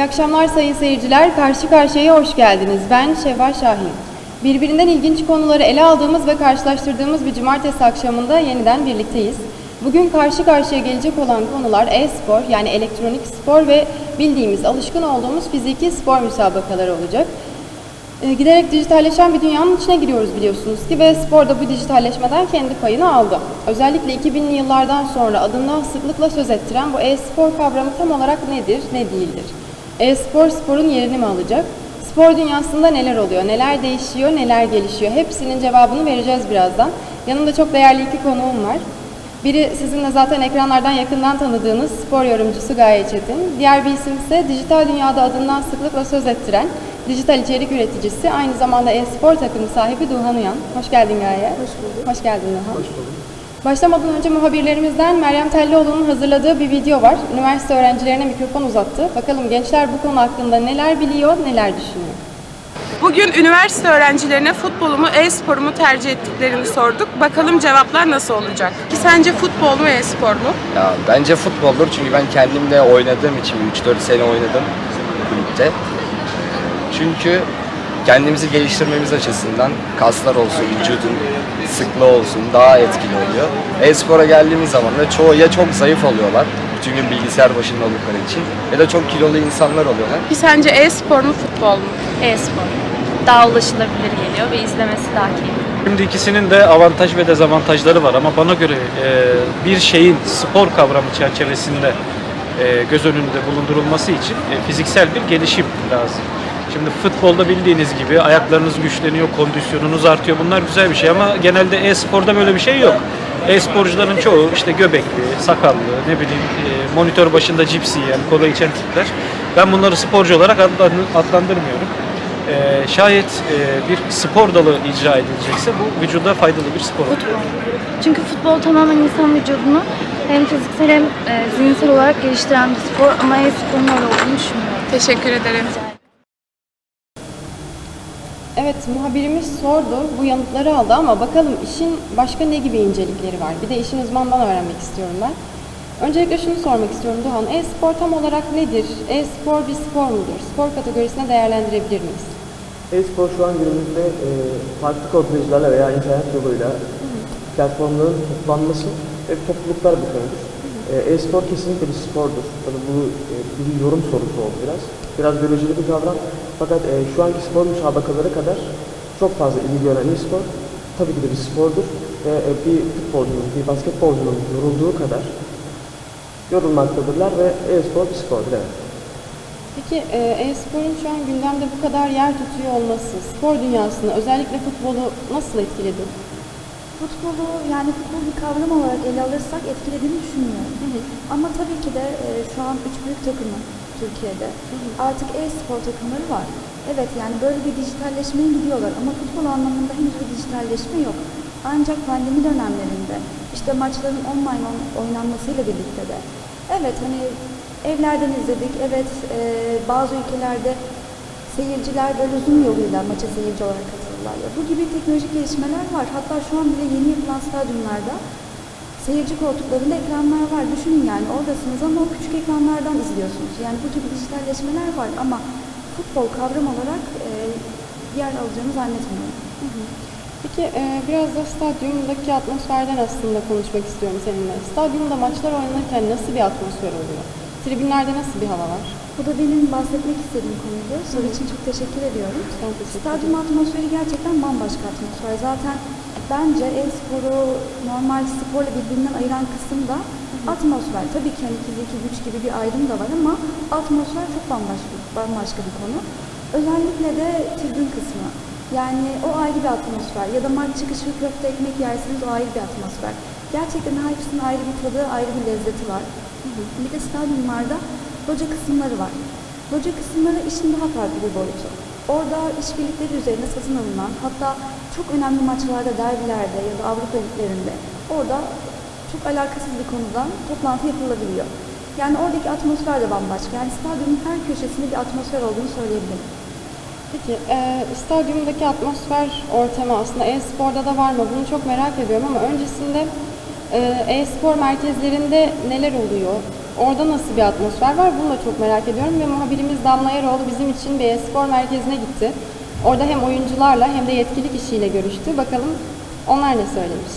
İyi akşamlar sayın seyirciler. Karşı karşıyaya hoş geldiniz. Ben Şevval Şahin. Birbirinden ilginç konuları ele aldığımız ve karşılaştırdığımız bir cumartesi akşamında yeniden birlikteyiz. Bugün karşı karşıya gelecek olan konular e-spor yani elektronik spor ve bildiğimiz, alışkın olduğumuz fiziki spor müsabakaları olacak. E, Giderek dijitalleşen bir dünyanın içine giriyoruz biliyorsunuz ki ve spor da bu dijitalleşmeden kendi payını aldı. Özellikle 2000'li yıllardan sonra adından sıklıkla söz ettiren bu e-spor kavramı tam olarak nedir, ne değildir? E-spor sporun yerini mi alacak? Spor dünyasında neler oluyor, neler değişiyor, neler gelişiyor? Hepsinin cevabını vereceğiz birazdan. Yanımda çok değerli iki konuğum var. Biri sizin de zaten ekranlardan yakından tanıdığınız spor yorumcusu Gaye Çetin. Diğer bir isim ise dijital dünyada adından sıklıkla söz ettiren dijital içerik üreticisi, aynı zamanda e-spor takımı sahibi Duhan Uyan. Hoş geldin Gaye. Hoş bulduk. Hoş geldin Duhan. Hoş bulduk. Başlamadan önce muhabirlerimizden Meryem Tellioğlu'nun hazırladığı bir video var. Üniversite öğrencilerine mikrofon uzattı. Bakalım gençler bu konu hakkında neler biliyor, neler düşünüyor. Bugün üniversite öğrencilerine futbolu mu, e-sporu mu tercih ettiklerini sorduk. Bakalım cevaplar nasıl olacak? Ki sence futbol mu, e-spor mu? Ya bence futboldur çünkü ben kendim de oynadığım için 3-4 sene oynadım kulüpte. Çünkü kendimizi geliştirmemiz açısından kaslar olsun, vücudun sıklığı olsun daha etkili oluyor. E-spora geldiğimiz zaman da çoğu ya çok zayıf oluyorlar bütün gün bilgisayar başında oldukları için ya da çok kilolu insanlar oluyorlar. Sence e-spor mu, futbol mu? e-spor. Daha ulaşılabilir geliyor ve izlemesi daha keyifli. Şimdi ikisinin de avantaj ve dezavantajları var ama bana göre e, bir şeyin spor kavramı çerçevesinde e, göz önünde bulundurulması için e, fiziksel bir gelişim lazım. Şimdi futbolda bildiğiniz gibi ayaklarınız güçleniyor, kondisyonunuz artıyor. Bunlar güzel bir şey ama genelde e-sporda böyle bir şey yok. E-sporcuların çoğu işte göbekli, sakallı, ne bileyim e, monitör başında cips yiyen, kola içen tipler. Ben bunları sporcu olarak adlan- adlandırmıyorum. Ee, şayet e, bir spor dalı icra edilecekse bu vücuda faydalı bir spor olur. Çünkü futbol tamamen insan vücudunu hem fiziksel hem e, zihinsel olarak geliştiren bir spor ama e-sporun öyle olduğunu düşünmüyorum. Teşekkür ederim. Evet, muhabirimiz sordu, bu yanıtları aldı ama bakalım işin başka ne gibi incelikleri var? Bir de işin uzmanından öğrenmek istiyorum ben. Öncelikle şunu sormak istiyorum Duhan, e-spor tam olarak nedir? E-spor bir spor mudur? Spor kategorisine değerlendirebilir miyiz? E-spor şu an günümüzde e, farklı kodlayıcılarla veya internet yoluyla platformların toplanması ve topluluklar bir konudur. E, E-spor kesinlikle bir spordur. Tabii bu e, bir yorum sorusu oldu biraz. Biraz biyolojili bir kavram. Fakat e, şu anki spor müsabakaları kadar çok fazla ilgi gören e-spor tabii ki de bir spordur. Ve e, bir futbolcunun, bir basketbolcunun yorulduğu kadar yorulmaktadırlar ve e-spor bir spordur. Evet. Peki e, e-sporun şu an gündemde bu kadar yer tutuyor olması, spor dünyasını, özellikle futbolu nasıl etkiledi? Futbolu yani futbol bir kavram olarak ele alırsak etkilediğini düşünmüyorum. Ama tabii ki de e, şu an üç büyük takımı Türkiye'de artık e-spor takımları var. Evet yani böyle bir dijitalleşmeye gidiyorlar ama futbol anlamında henüz bir dijitalleşme yok. Ancak pandemi dönemlerinde işte maçların online oyn- oynanmasıyla birlikte de evet hani evlerden izledik. Evet e, bazı ülkelerde seyirciler böyle Zoom yoluyla maça seyirci olarak katılırlar. Ya bu gibi teknolojik gelişmeler var. Hatta şu an bile yeni yapılan stadyumlarda seyirci koltuklarında ekranlar var. Düşünün yani oradasınız ama o küçük ekranlardan izliyorsunuz. Yani bu gibi dijitalleşmeler var ama futbol kavram olarak e, yer alacağını zannetmiyorum. Peki e, biraz da stadyumdaki atmosferden aslında konuşmak istiyorum seninle. Stadyumda maçlar oynanırken nasıl bir atmosfer oluyor? Tribünlerde nasıl bir hava var? Bu da benim bahsetmek istediğim konuydu. Soru için çok teşekkür ediyorum. Ben teşekkür Stadyum atmosferi gerçekten bambaşka atmosfer. Zaten bence e-sporu normal sporla birbirinden ayıran kısım da atmosfer. Tabii ki hani fiziki güç gibi bir ayrım da var ama atmosfer çok bambaşka, bambaşka bir konu. Özellikle de tribün kısmı. Yani o ayrı bir atmosfer. Ya da maç çıkışı köfte ekmek yersiniz o ayrı bir atmosfer. Gerçekten hepsinin ayrı bir tadı, ayrı bir lezzeti var. Bir de stadyumlarda loca kısımları var. Loca kısımları işin daha farklı bir boyutu. Orada işbirlikleri üzerine satın alınan, hatta çok önemli maçlarda, derbilerde ya da Avrupa liglerinde orada çok alakasız bir konudan toplantı yapılabiliyor. Yani oradaki atmosfer de bambaşka. Yani stadyumun her köşesinde bir atmosfer olduğunu söyleyebilirim. Peki e, stadyumdaki atmosfer ortamı aslında e-sporda da var mı? Bunu çok merak ediyorum ama öncesinde e, e-spor merkezlerinde neler oluyor? Orada nasıl bir atmosfer var bunu da çok merak ediyorum ve muhabirimiz Damla Eroğlu bizim için bir spor merkezine gitti. Orada hem oyuncularla hem de yetkili kişiyle görüştü. Bakalım onlar ne söylemiş.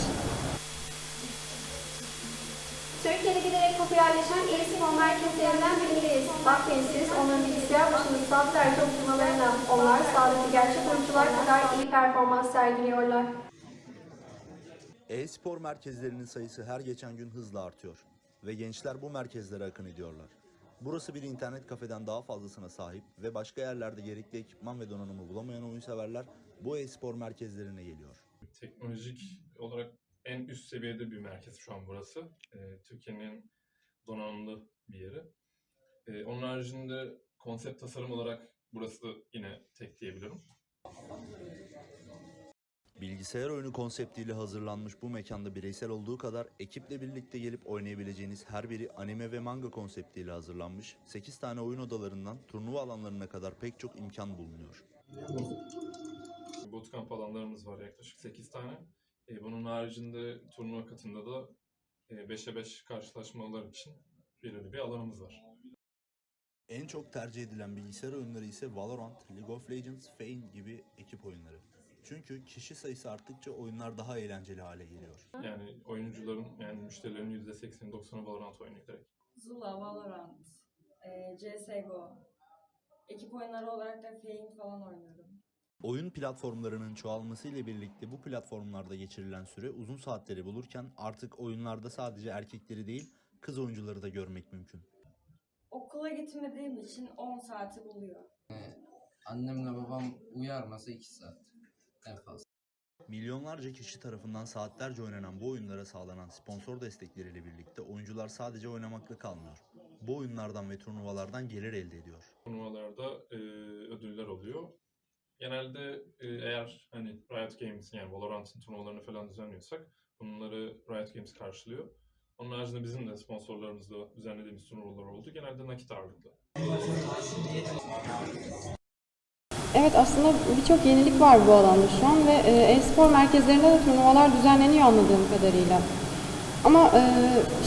Türkiye'de giderek popülerleşen e-spor merkezlerinden birindeyiz. Bakmayın siz onların bilgisayar başında saatlerce oturmalarına. Onlar sahadaki gerçek oyuncular kadar iyi performans sergiliyorlar. E-spor merkezlerinin sayısı her geçen gün hızla artıyor ve gençler bu merkezlere akın ediyorlar. Burası bir internet kafeden daha fazlasına sahip ve başka yerlerde gerekli ekipman ve donanımı bulamayan oyunseverler bu e-spor merkezlerine geliyor. teknolojik olarak en üst seviyede bir merkez şu an burası. Ee, Türkiye'nin en donanımlı bir yeri. Ee, onun haricinde konsept tasarım olarak burası yine tek diyebilirim. Bilgisayar oyunu konseptiyle hazırlanmış bu mekanda bireysel olduğu kadar ekiple birlikte gelip oynayabileceğiniz her biri anime ve manga konseptiyle hazırlanmış 8 tane oyun odalarından turnuva alanlarına kadar pek çok imkan bulunuyor. Bootcamp alanlarımız var yaklaşık 8 tane. Ee, bunun haricinde turnuva katında da 5'e 5 karşılaşmalar için belirli bir alanımız var. En çok tercih edilen bilgisayar oyunları ise Valorant, League of Legends, Fame gibi ekip oyunları. Çünkü kişi sayısı arttıkça oyunlar daha eğlenceli hale geliyor. Yani oyuncuların yani müşterilerin %80'i 90'ı Valorant oynuyor direkt. Zula, Valorant, e, CSGO, ekip oyunları olarak da Fame falan oynuyorum. Oyun platformlarının çoğalmasıyla birlikte bu platformlarda geçirilen süre uzun saatleri bulurken artık oyunlarda sadece erkekleri değil kız oyuncuları da görmek mümkün. Okula gitmediğim için 10 saati buluyor. Annemle babam uyarmasa 2 saat en fazla. Milyonlarca kişi tarafından saatlerce oynanan bu oyunlara sağlanan sponsor destekleriyle birlikte oyuncular sadece oynamakla kalmıyor. Bu oyunlardan ve turnuvalardan gelir elde ediyor. turnuvalarda e, ödüller oluyor. Genelde e, eğer hani Riot Games yani Valorant'ın turnuvalarını falan düzenliyorsak bunları Riot Games karşılıyor. Onun haricinde bizim de sponsorlarımızla düzenlediğimiz turnuvalar oldu. Genelde nakit ağırlıklı. Evet aslında birçok yenilik var bu alanda şu an ve e, e-spor merkezlerinde de turnuvalar düzenleniyor anladığım kadarıyla. Ama e,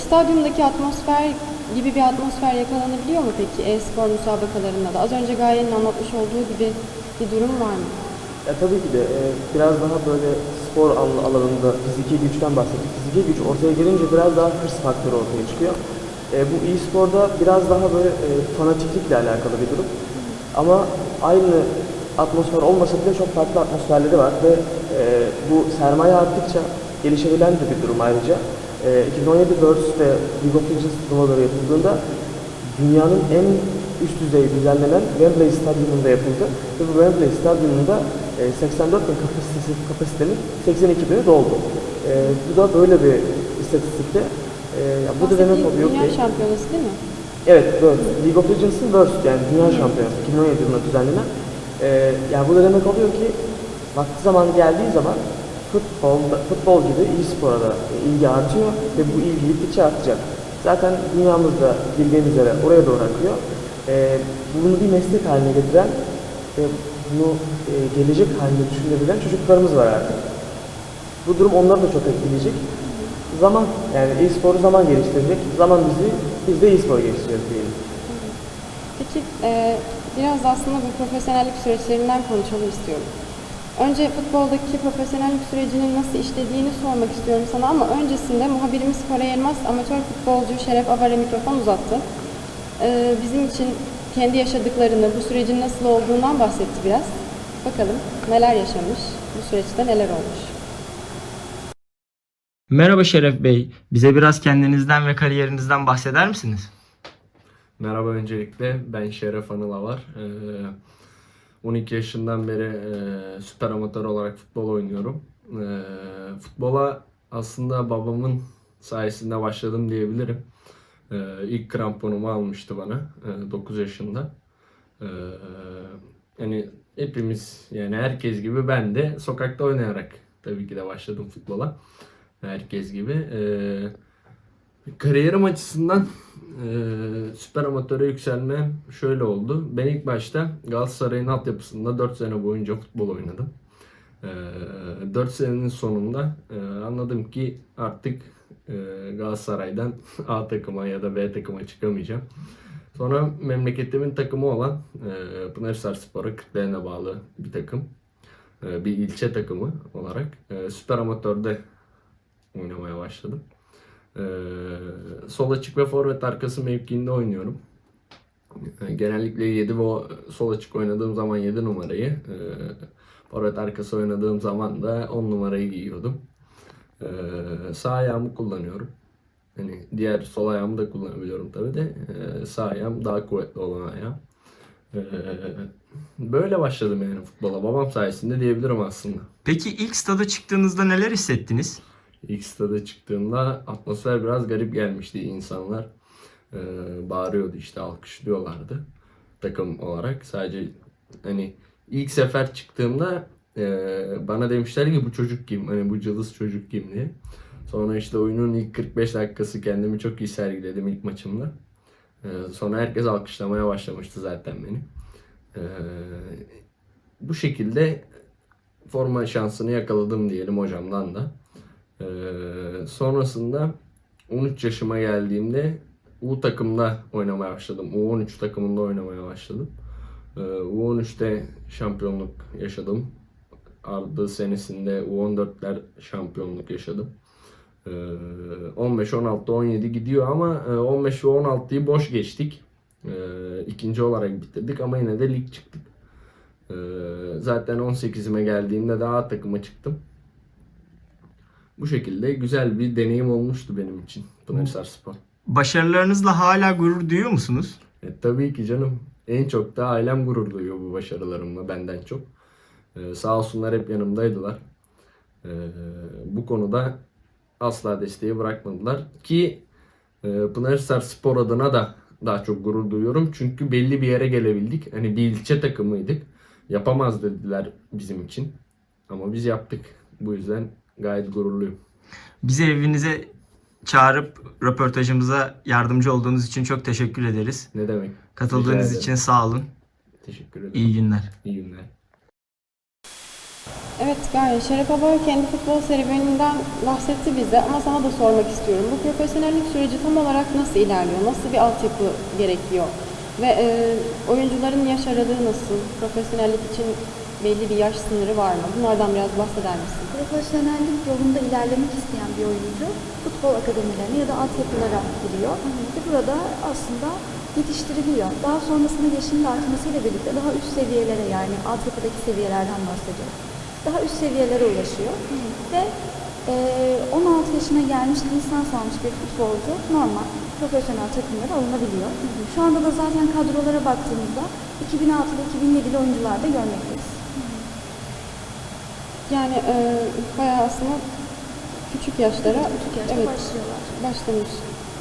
stadyumdaki atmosfer gibi bir atmosfer yakalanabiliyor mu peki e-spor müsabakalarında da? Az önce Gaye'nin anlatmış olduğu gibi bir durum var mı? Ya tabii ki de e, biraz daha böyle spor al- alanında fiziki güçten bahsettik. Fiziki güç ortaya girince biraz daha hırs faktörü ortaya çıkıyor. E, bu e-sporda biraz daha böyle e, fanatiklikle alakalı bir durum. Ama aynı atmosfer olmasa bile çok farklı atmosferleri var ve e, bu sermaye arttıkça gelişebilen de bir durum ayrıca. E, 2017 Worlds'te League of Legends turnuvaları yapıldığında dünyanın en üst düzey düzenlenen Wembley Stadyumunda yapıldı. Ve bu Wembley Stadyumunda e, 84 bin kapasitesi, kapasitenin 82 bini doldu. E, bu da böyle bir istatistikte. E, bu da demek oluyor Dünya ki... şampiyonası değil mi? Evet, World. League of Legends'ın World yani Dünya Şampiyonası 2017 yılında düzenlenen. Ee, yani bu da demek oluyor ki vakti zaman geldiği zaman futbol, futbol gibi e-spora da ilgi artıyor ve bu ilgi gittikçe artacak. Zaten dünyamızda bildiğiniz üzere oraya doğru akıyor. Ee, bunu bir meslek haline getiren ve bunu e, gelecek haline düşünebilen çocuklarımız var artık. Bu durum onları da çok etkileyecek. Zaman, yani e-sporu zaman geliştirecek. Zaman bizi, biz de e-spor geliştiriyoruz diyelim. Peki e, biraz da aslında bu profesyonellik süreçlerinden konuşalım istiyorum. Önce futboldaki profesyonellik sürecinin nasıl işlediğini sormak istiyorum sana ama öncesinde muhabirimiz Koray Elmas amatör futbolcu Şeref Avar'a mikrofon uzattı. E, bizim için kendi yaşadıklarını, bu sürecin nasıl olduğundan bahsetti biraz. Bakalım neler yaşamış, bu süreçte neler olmuş. Merhaba Şeref Bey. Bize biraz kendinizden ve kariyerinizden bahseder misiniz? Merhaba öncelikle ben Şeref Anıl Avar. Ee, 12 yaşından beri e, süper amatör olarak futbol oynuyorum. Ee, futbola aslında babamın sayesinde başladım diyebilirim. Ee, ilk kramponumu almıştı bana e, 9 yaşında. Ee, yani hepimiz yani herkes gibi ben de sokakta oynayarak tabii ki de başladım futbola. Herkes gibi. Ee, Kariyerim açısından e, süper amatöre yükselmem şöyle oldu. Ben ilk başta Galatasaray'ın altyapısında 4 sene boyunca futbol oynadım. E, 4 senenin sonunda e, anladım ki artık e, Galatasaray'dan A takıma ya da B takıma çıkamayacağım. Sonra memleketimin takımı olan e, Pınarhisar Spor'a Kırklareli'ne bağlı bir takım. E, bir ilçe takımı olarak e, Süper Amatör'de oynamaya başladım. E, sol açık ve forvet arkası mevkiinde oynuyorum. Genellikle 7 ve sol açık oynadığım zaman 7 numarayı, e, forvet arkası oynadığım zaman da 10 numarayı giyiyordum. E, sağ ayağımı kullanıyorum. Hani diğer sol ayağımı da kullanabiliyorum tabii de e, sağ ayağım daha kuvvetli olan ayağım. Böyle başladım yani futbola. Babam sayesinde diyebilirim aslında. Peki ilk stada çıktığınızda neler hissettiniz? İlk stada çıktığımda atmosfer biraz garip gelmişti. İnsanlar e, bağırıyordu işte alkışlıyorlardı takım olarak. Sadece hani ilk sefer çıktığımda e, bana demişler ki bu çocuk kim? Hani bu cılız çocuk kim diye. Sonra işte oyunun ilk 45 dakikası kendimi çok iyi sergiledim ilk maçımda. E, sonra herkes alkışlamaya başlamıştı zaten beni. E, bu şekilde forma şansını yakaladım diyelim hocamdan da. Ee, sonrasında 13 yaşıma geldiğimde U takımda oynamaya başladım. U13 takımında oynamaya başladım. Ee, U13'te şampiyonluk yaşadım. Ardı senesinde U14'ler şampiyonluk yaşadım. Ee, 15, 16, 17 gidiyor ama e, 15 ve 16'yı boş geçtik. Ee, ikinci olarak bitirdik ama yine de lig çıktık. Ee, zaten 18'ime geldiğimde de A takıma çıktım. Bu şekilde güzel bir deneyim olmuştu benim için Pınarhisar Spor. Başarılarınızla hala gurur duyuyor musunuz? E, tabii ki canım. En çok da ailem gurur duyuyor bu başarılarımla benden çok. Ee, sağ olsunlar hep yanımdaydılar. Ee, bu konuda asla desteği bırakmadılar. Ki e, Pınarhisar Spor adına da daha çok gurur duyuyorum. Çünkü belli bir yere gelebildik. Hani bir ilçe takımıydık. Yapamaz dediler bizim için. Ama biz yaptık. Bu yüzden gayet gururluyum. Bizi evinize çağırıp röportajımıza yardımcı olduğunuz için çok teşekkür ederiz. Ne demek? Katıldığınız için sağ olun. Teşekkür ederim. İyi günler. İyi günler. Evet Gaye, Şeref Abay kendi futbol serüveninden bahsetti bize ama sana da sormak istiyorum. Bu profesyonellik süreci tam olarak nasıl ilerliyor? Nasıl bir altyapı gerekiyor? Ve e, oyuncuların yaş aralığı nasıl? Profesyonellik için belli bir yaş sınırı var mı? Bunlardan biraz bahseder misin? Profesyonellik yolunda ilerlemek isteyen bir oyuncu futbol akademilerine ya da altyapılara giriyor. Ve burada aslında yetiştiriliyor. Daha sonrasında yaşının artmasıyla birlikte daha üst seviyelere yani altyapıdaki seviyelerden bahsediyorum. Daha üst seviyelere ulaşıyor. Ve eee, 16 yaşına gelmiş lisans almış bir futbolcu normal profesyonel takımlara alınabiliyor. Şu anda da zaten kadrolara baktığımızda 2006'da 2007'li oyuncular da görmekteyiz. Yani e, bayağı aslında küçük yaşlara Küçük yaşta evet, başlıyorlar. başlamış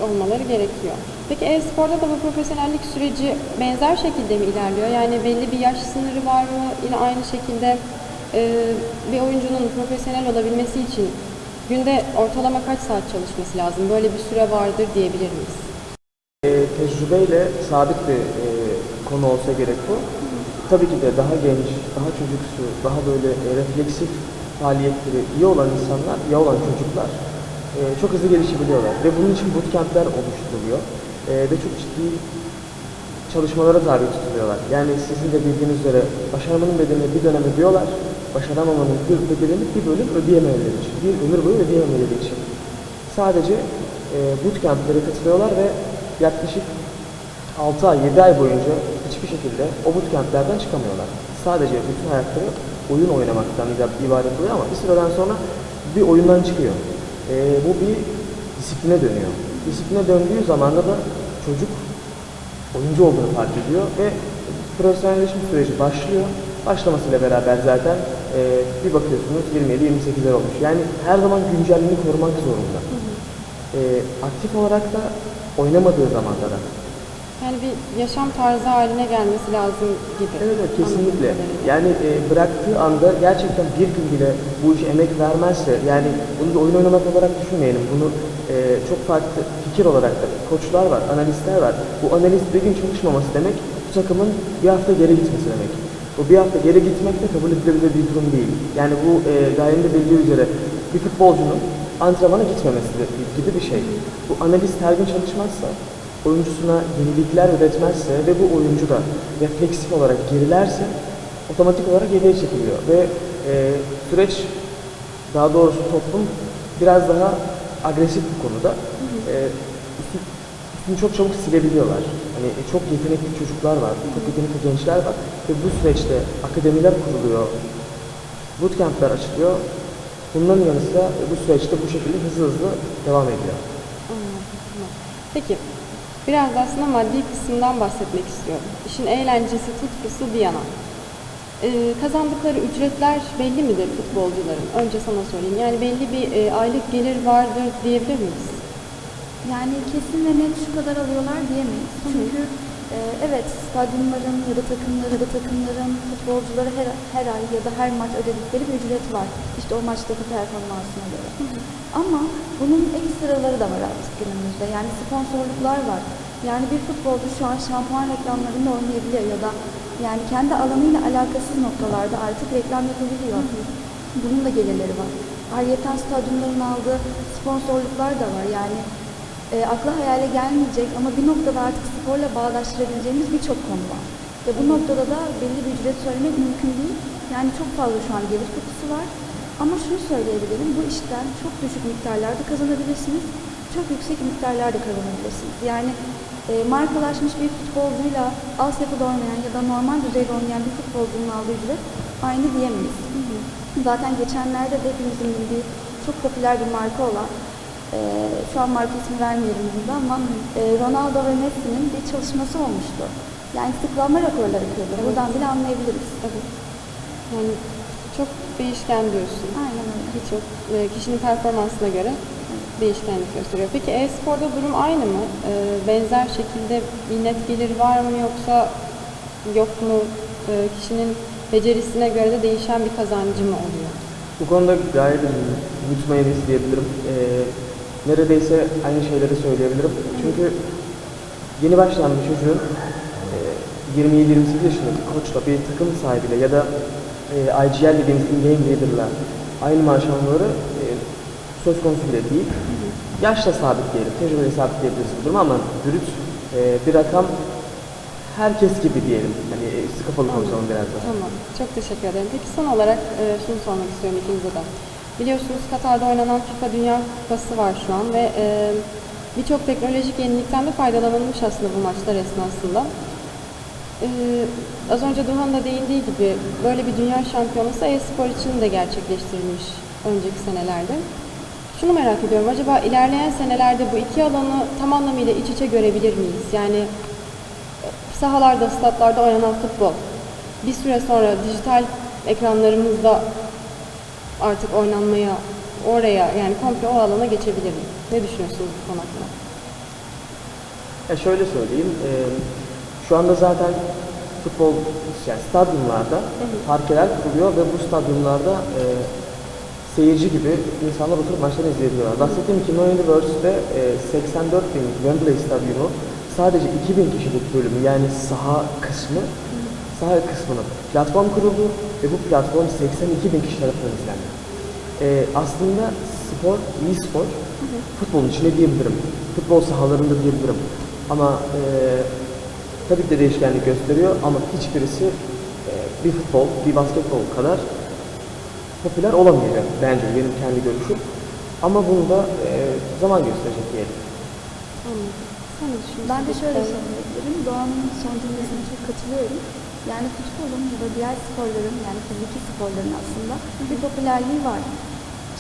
olmaları gerekiyor. Peki e-sporda da bu profesyonellik süreci benzer şekilde mi ilerliyor? Yani belli bir yaş sınırı var mı? Yine aynı şekilde e, bir oyuncunun profesyonel olabilmesi için günde ortalama kaç saat çalışması lazım? Böyle bir süre vardır diyebilir miyiz? E, tecrübeyle sabit bir e, konu olsa gerek bu. Tabii ki de daha genç, daha çocuksu, daha böyle e, refleksif faaliyetleri iyi olan insanlar, iyi olan çocuklar e, çok hızlı gelişebiliyorlar. Ve bunun için bootcamp'ler oluşturuluyor. E, ve çok ciddi çalışmalara tabi tutuluyorlar. Yani sizin de bildiğiniz üzere başarmanın bedelini bir dönem ödüyorlar. Başaramamanın bir bedelini bir bölüm ödeyememeleri için, bir ömür boyu ödeyememeleri için. Sadece e, bootcamp'lere katılıyorlar ve yaklaşık 6 ay, 7 ay boyunca hiçbir şekilde o bootcamp'lerden çıkamıyorlar. Sadece bütün hayatları oyun oynamaktan ibaret oluyor ama bir süreden sonra bir oyundan çıkıyor. Ee, bu bir disipline dönüyor. Disipline döndüğü zaman da çocuk oyuncu olduğunu fark ediyor ve profesyonelleşme süreci başlıyor. Başlamasıyla beraber zaten e, bir bakıyorsunuz 27-28'ler olmuş. Yani her zaman güncelliğini korumak zorunda. E, aktif olarak da oynamadığı zamanda da. Yani bir yaşam tarzı haline gelmesi lazım gibi. Evet, evet kesinlikle. Yani e, bıraktığı anda gerçekten bir gün bile bu işe emek vermezse, yani bunu da oyun oynamak olarak düşünmeyelim. Bunu e, çok farklı fikir olarak da koçlar var, analistler var. Bu analist bir gün çalışmaması demek, bu takımın bir hafta geri gitmesi demek. Bu bir hafta geri gitmek de kabul edilebilir bir durum değil. Yani bu e, gayenin de bildiği üzere bir futbolcunun antrenmana gitmemesi gibi bir şey. Bu analiz her gün çalışmazsa, oyuncusuna yenilikler üretmezse ve bu oyuncu da refleksif olarak gerilerse otomatik olarak geriye çekiliyor. Ve e, süreç, daha doğrusu toplum biraz daha agresif bu konuda. E, üstü- üstünü çok çabuk silebiliyorlar. Hani çok yetenekli çocuklar var, çok yetenekli gençler var ve bu süreçte akademiler kuruluyor, bootcamp'ler açılıyor. Bunların yanı sıra bu süreçte bu şekilde hızlı hızlı devam ediyor. Anladım. Peki, biraz da aslında maddi kısımdan bahsetmek istiyorum. İşin eğlencesi, tutkusu bir yana. Ee, kazandıkları ücretler belli midir futbolcuların? Önce sana sorayım. Yani belli bir e, aylık gelir vardır diyebilir miyiz? Yani kesin ve net şu kadar alıyorlar diyemeyiz. Çünkü evet stadyumların ya da takımların ya da takımların futbolculara her, her ay ya da her maç ödedikleri bir ücret var. İşte o maçtaki performansına göre. Ama bunun ekstraları da var artık günümüzde. Yani sponsorluklar var. Yani bir futbolcu şu an şampuan reklamlarında oynayabiliyor ya da yani kendi alanıyla alakasız noktalarda artık reklam yapabiliyor. Bunun da gelirleri var. Ayrıca stadyumların aldığı sponsorluklar da var. Yani e, akla hayale gelmeyecek ama bir noktada artık sporla bağdaştırabileceğimiz birçok konu var. Ve bu noktada da belli bir ücret söylemek mümkün değil. Yani çok fazla şu an gelir kapısı var. Ama şunu söyleyebilirim, bu işten çok düşük miktarlarda kazanabilirsiniz, çok yüksek miktarlarda kazanabilirsiniz. Yani e, markalaşmış bir futbolcuyla altyapıda oynayan ya da normal düzeyde oynayan bir futbolcunun aldığı ücret aynı diyemeyiz. Zaten geçenlerde de hepimizin bildiği çok popüler bir marka olan ee, şu an marka ismi vermiyorum burada ama e, Ronaldo ve Messi'nin bir çalışması olmuştu. Yani sıklanma rekorları kırdı. Buradan bile anlayabiliriz. Evet. Yani çok değişken diyorsun. Aynen öyle. Birçok e, kişinin performansına göre değişkenlik gösteriyor. Peki e-sporda durum aynı mı? E, benzer şekilde bir net gelir var mı yoksa yok mu? E, kişinin becerisine göre de değişen bir kazancı mı oluyor? Bu konuda gayet mütmainiz diyebilirim. Ee, neredeyse aynı şeyleri söyleyebilirim. Çünkü yeni başlayan bir çocuğun e, 27-28 yaşında bir koçla, bir takım sahibiyle ya da e, IGL dediğimiz in-game leader'la aynı maaş e, söz konusu bile değil. Yaşla sabitleyelim, tecrübeyle sabitleyebiliriz bu durumu ama brüt e, bir rakam herkes gibi diyelim. Hani e, kapalı konuşalım biraz daha. Tamam. Çok teşekkür ederim. Peki son olarak e, şunu sormak istiyorum ikinize de. Biliyorsunuz Katar'da oynanan FIFA Dünya Kupası var şu an ve e, birçok teknolojik yenilikten de faydalanılmış aslında bu maçlar esnasında. E, az önce Duhan da değindiği gibi böyle bir dünya şampiyonası e-spor için de gerçekleştirilmiş önceki senelerde. Şunu merak ediyorum, acaba ilerleyen senelerde bu iki alanı tam anlamıyla iç içe görebilir miyiz? Yani sahalarda, statlarda oynanan futbol bir süre sonra dijital ekranlarımızda artık oynanmaya oraya yani komple o alana geçebilir mi? Ne düşünüyorsunuz bu konu hakkında? Ya şöyle söyleyeyim, e, şu anda zaten futbol yani stadyumlarda parkeler kuruluyor ve bu stadyumlarda e, seyirci gibi insanlar oturup maçları izleyebiliyorlar. Bahsettiğim Kim Universe'de e, 84 bin Wembley stadyumu sadece 2000 kişilik bölümü yani saha kısmı saha kısmının platform kuruldu ve bu platform 82 bin kişi tarafından izlendi. E, aslında spor, iyi spor futbolun içinde diyebilirim. Futbol sahalarında diyebilirim. Ama e, tabii ki de değişkenlik gösteriyor ama hiçbirisi e, bir futbol, bir basketbol kadar popüler olamayacak bence benim kendi görüşüm. Ama bunu da e, zaman gösterecek diyelim. Anladım. Sen? Ben de şöyle söyleyebilirim. Doğan'ın son cümlesine çok katılıyorum. Yani futbolun ya da diğer sporların yani fiziki sporların aslında bir popülerliği var.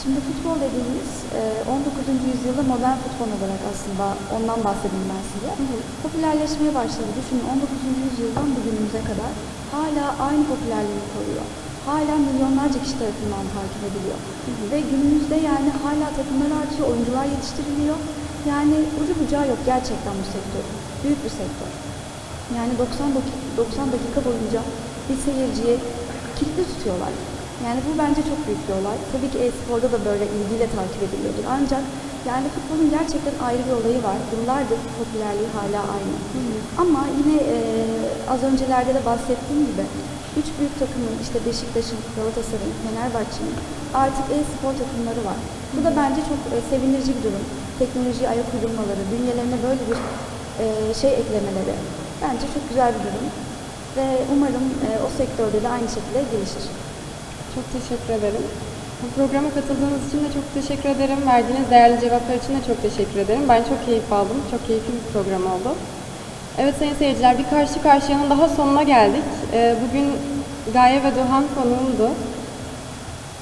Şimdi futbol dediğimiz e, 19. yüzyılda modern futbol olarak aslında ondan bahsedeyim ben size. Popülerleşmeye başladı. Düşünün 19. yüzyıldan bugünümüze kadar hala aynı popülerliğini koruyor. Hala milyonlarca kişi tarafından takip ediliyor. Ve günümüzde yani hala takımlar artıyor, oyuncular yetiştiriliyor. Yani ucu bucağı yok gerçekten bu sektör. Büyük bir sektör. Yani 90 dakika, 90 dakika boyunca bir seyirciyi kilitli tutuyorlar. Yani bu bence çok büyük bir olay. Tabii ki e-sporda da böyle ilgiyle takip ediliyordur. Ancak yani futbolun gerçekten ayrı bir olayı var. Yıllardır popülerliği hala aynı. Ama yine e, az öncelerde de bahsettiğim gibi üç büyük takımın işte Beşiktaş'ın, Galatasaray'ın, Fenerbahçe'nin artık e-spor takımları var. Bu da bence çok e, sevindirici bir durum. Teknolojiye ayak uydurmaları, bünyelerine böyle bir e, şey eklemeleri bence çok güzel bir durum. Ve umarım e, o sektörde de aynı şekilde gelişir. Çok teşekkür ederim. Bu programa katıldığınız için de çok teşekkür ederim. Verdiğiniz değerli cevaplar için de çok teşekkür ederim. Ben çok keyif aldım. Çok keyifli bir program oldu. Evet sayın seyirciler bir karşı karşıyanın daha sonuna geldik. Ee, Bugün Gaye ve Doğan konuğumdu.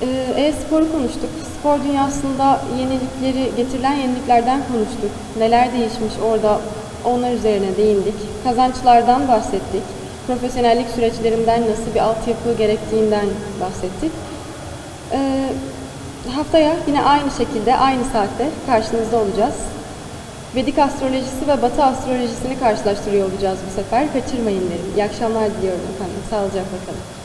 Ee, E-sporu konuştuk. Spor dünyasında yenilikleri, getirilen yeniliklerden konuştuk. Neler değişmiş orada onlar üzerine değindik. Kazançlardan bahsettik. Profesyonellik süreçlerinden nasıl bir altyapı gerektiğinden bahsettik. Ee, haftaya yine aynı şekilde, aynı saatte karşınızda olacağız. Vedik astrolojisi ve Batı astrolojisini karşılaştırıyor olacağız bu sefer. Kaçırmayın derim. İyi akşamlar diliyorum efendim. Sağlıcakla kalın.